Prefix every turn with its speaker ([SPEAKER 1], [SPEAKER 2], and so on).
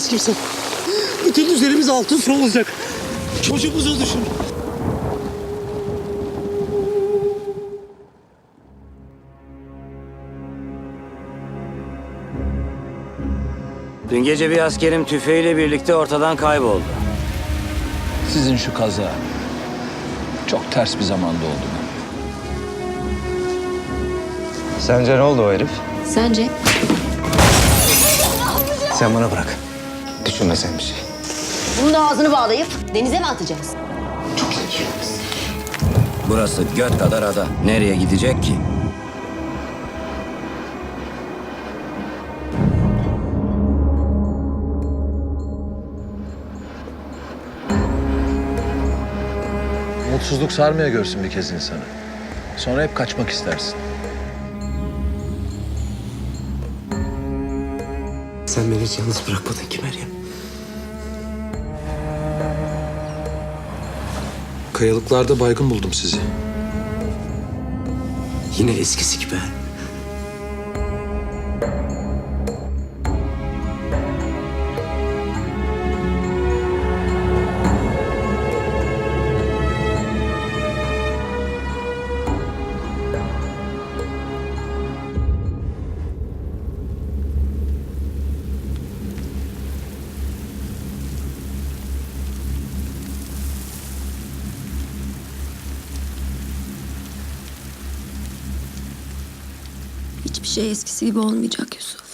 [SPEAKER 1] görmez kimse. Bütün düzenimiz altın su olacak. Çocuğumuzu düşün.
[SPEAKER 2] Dün gece bir askerim tüfeğiyle birlikte ortadan kayboldu.
[SPEAKER 3] Sizin şu kaza çok ters bir zamanda oldu.
[SPEAKER 4] Sence ne oldu o herif?
[SPEAKER 5] Sence?
[SPEAKER 4] Sen bana bırak. Düşünme sen bir şey.
[SPEAKER 5] Bunun da ağzını bağlayıp denize mi atacağız?
[SPEAKER 2] Burası göt kadar ada. Nereye gidecek ki?
[SPEAKER 3] Mutsuzluk sarmaya görsün bir kez insanı. Sonra hep kaçmak istersin.
[SPEAKER 1] Sen beni hiç yalnız bırakmadın ki Meryem.
[SPEAKER 6] Kayalıklarda baygın buldum sizi.
[SPEAKER 1] Yine eskisi gibi.
[SPEAKER 7] Hiçbir şey eskisi gibi olmayacak Yusuf.